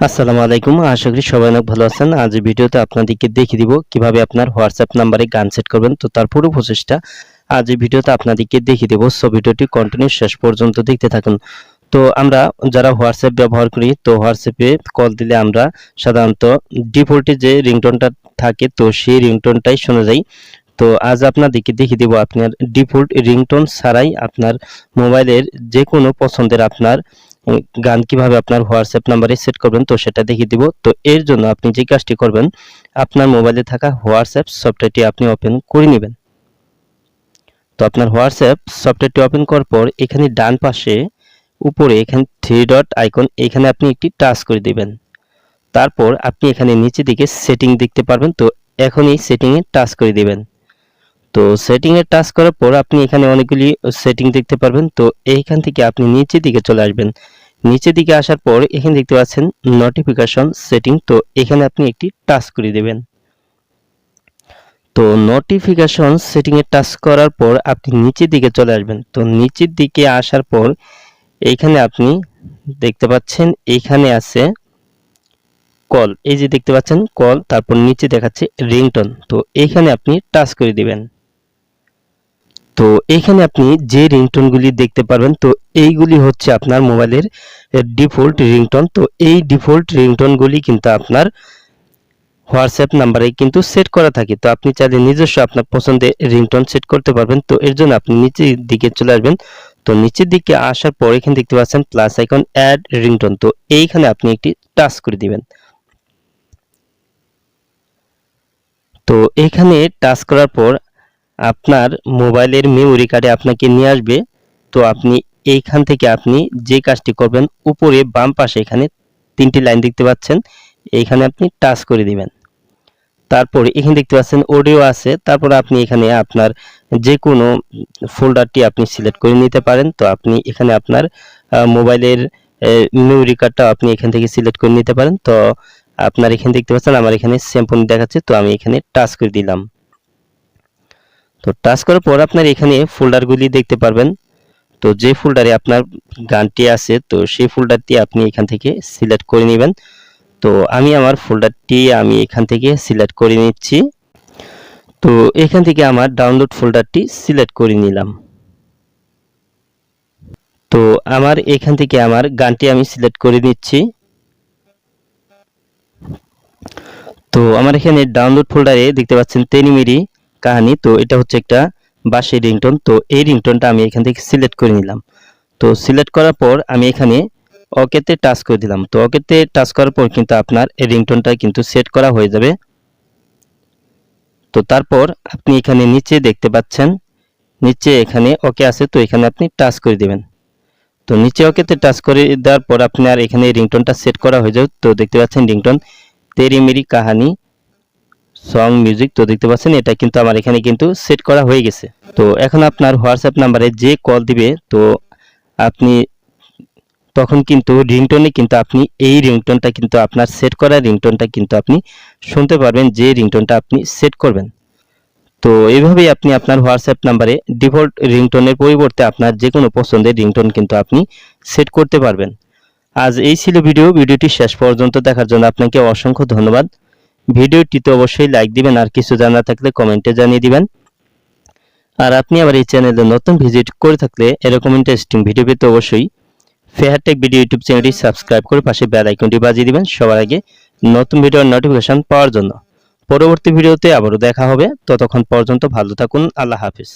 আসসালামু আলাইকুম। আশা করি সবাই অনেক ভালো আছেন। আজ ভিডিওতে আপনাদেরকে দেখিয়ে দিব কীভাবে আপনার হোয়াটসঅ্যাপ নাম্বারে গান সেট করবেন। তো তার পুরো প্রসেসটা আজ ভিডিওতে আপনাদেরকে দেখিয়ে দেবো। সো ভিডিওটি কন্টিনিউ শেষ পর্যন্ত দেখতে থাকুন। তো আমরা যারা হোয়াটসঅ্যাপ ব্যবহার করি, তো হোয়াটসঅ্যাপে কল দিলে আমরা সাধারণত ডিফল্টে যে রিংটোনটা থাকে, তো সেই রিংটোনটাই শোনা যায় তো আজ আপনাদেরকে দেখিয়ে দেবো আপনার ডিফল্ট রিংটোন ছাড়াই আপনার মোবাইলের যে কোনো পছন্দের আপনার গান কীভাবে আপনার হোয়াটসঅ্যাপ নাম্বারে সেট করবেন, তো সেটা দেখিয়ে দিব। তো এর জন্য আপনি যে কাজটি করবেন, আপনার মোবাইলে থাকা হোয়াটসঅ্যাপ সফটওয়্যারটি আপনি ওপেন করে নেবেন। তো আপনার হোয়াটসঅ্যাপ সফটওয়্যারটি ওপেন করার পর এখানে ডান পাশে উপরে এখানে থ্রি ডট আইকন, এখানে আপনি একটি টাচ করে দিবেন। তারপর আপনি এখানে নিচে দিকে সেটিং দেখতে পারবেন, তো এখন এই সেটিংয়ে টাচ করে দিবেন। তো সেটিংয়ে টাচ করার পর আপনি এখানে অনেকগুলি সেটিং দেখতে পারবেন, তো এইখান থেকে আপনি নিচের দিকে চলে আসবেন। নিচের দিকে আসার পর এখানে দেখতে পাচ্ছেন নোটিফিকেশন সেটিং তো এখানে আপনি একটি টাচ করে দেবেন। তো নোটিফিকেশন সেটিংয়ে টাচ করার পর আপনি নিচের দিকে চলে আসবেন। তো নিচের দিকে আসার পর এইখানে আপনি দেখতে পাচ্ছেন এইখানে আছে কল এই যে দেখতে পাচ্ছেন কল তারপর নিচে দেখাচ্ছে রিংটন তো এইখানে আপনি টাচ করে দিবেন। তো এইখানে আপনি যে রিংটনগুলি দেখতে পারবেন, তো এইগুলি হচ্ছে আপনার মোবাইলের ডিফল্ট রিংটন। তো এই ডিফল্ট রিংটনগুলি কিন্তু আপনার হোয়াটসঅ্যাপ নাম্বারে কিন্তু সেট করা থাকে। তো আপনি চাইলে নিজস্ব আপনার পছন্দের রিংটন সেট করতে পারবেন। তো এর জন্য আপনি নিচের দিকে চলে আসবেন। তো নিচের দিকে আসার পর এখানে দেখতে পাচ্ছেন প্লাস আইকন অ্যাড রিংটন তো এইখানে আপনি একটি টাচ করে দিবেন। তো এখানে টাচ করার পর আপনার মোবাইলের মেমোরি কার্ডে আপনাকে নিয়ে আসবে। তো আপনি এইখান থেকে আপনি যে কাজটি করবেন, উপরে বাম পাশে এখানে তিনটি লাইন দেখতে পাচ্ছেন। এইখানে আপনি টাচ করে দিবেন। তারপর এখানে দেখতে পাচ্ছেন অডিও আছে। তারপর আপনি এখানে আপনার যে কোনো ফোল্ডারটি আপনি সিলেক্ট করে নিতে পারেন। তো আপনি এখানে আপনার মোবাইলের মেমোরি কার্ডটা আপনি এখান থেকে সিলেক্ট করে নিতে পারেন। তো আপনার এখানে দেখতে পাচ্ছেন, আমার এখানে স্যাম্পল দেখাচ্ছে। তো আমি এখানে টাচ করে দিলাম। তো টাচ করার পর আপনার এখানে ফোল্ডারগুলি দেখতে পারবেন। তো যে ফোল্ডারে আপনার গানটি আছে, তো সেই ফোল্ডারটি আপনি এখান থেকে সিলেক্ট করে নেবেন। তো আমি আমার ফোল্ডারটি আমি এখান থেকে সিলেক্ট করে নিচ্ছি। তো এখান থেকে আমার ডাউনলোড ফোল্ডারটি সিলেক্ট করে নিলাম। তো আমার এখান থেকে আমার গানটি আমি সিলেক্ট করে নিচ্ছি। তো আমার এখানে ডাউনলোড ফোল্ডারে দেখতে পাচ্ছেন তেনিমিরি কাহানি। তো এটা হচ্ছে একটা বাঁশের রিংটোন। তো এই রিংটোনটা আমি এখান থেকে সিলেক্ট করে নিলাম। তো সিলেক্ট করার পর আমি এখানে ওকেতে টাচ করে দিলাম। তো ওকেতে টাচ করার পর কিন্তু আপনার এই রিংটোনটা কিন্তু সেট করা হয়ে যাবে। তো তারপর আপনি এখানে নিচে দেখতে পাচ্ছেন, নিচে এখানে ওকে আছে, তো এখানে আপনি টাচ করে দিবেন। তো নিচে ওকেতে টাচ করে দেওয়ার পর আপনার এখানে রিংটোনটা সেট করা হয়ে যাবে। তো দেখতে পাচ্ছেন ringtone Teri Meri Kahani. Song music তো দেখতে পাচ্ছেন, এটা কিন্তু আমার এখানে কিন্তু সেট করা হয়ে গেছে। তো এখন আপনার হোয়াটসঅ্যাপ নাম্বারে যে কল দিবে, তো আপনি তখন কিন্তু রিংটোনে কিন্তু আপনি এই রিংটোনটা কিন্তু আপনার সেট করা রিংটোনটা কিন্তু আপনি শুনতে পারবেন, যে রিংটোনটা আপনি সেট করবেন। তো এইভাবেই আপনি আপনার হোয়াটসঅ্যাপ নাম্বারে ডিফল্ট রিংটোনের পরিবর্তে আপনার যে কোনো পছন্দের রিংটোন কিন্তু আপনি সেট করতে পারবেন। আজ এই ছিল ভিডিও ভিডিওটি শেষ পর্যন্ত দেখার জন্য আপনাকে অসংখ্য ধন্যবাদ। ভিডিওটিতে অবশ্যই লাইক দিবেন আর কিছু জানা থাকলে কমেন্টে জানিয়ে দিবেন। আর আপনি আবার এই চ্যানেলে নতুন ভিজিট করে থাকলে এরকম ইন্টারেস্টিং ভিডিও পেতে অবশ্যই ফেয়ারটেক ভিডিও ইউটিউব চ্যানেলটি সাবস্ক্রাইব করে পাশে বেল আইকনটি বাজিয়ে দিবেন সবার আগে নতুন ভিডিওর নোটিফিকেশন পাওয়ার জন্য। পরবর্তী ভিডিওতে আবারও দেখা হবে। ততক্ষণ পর্যন্ত ভালো থাকুন। আল্লাহ হাফিজ।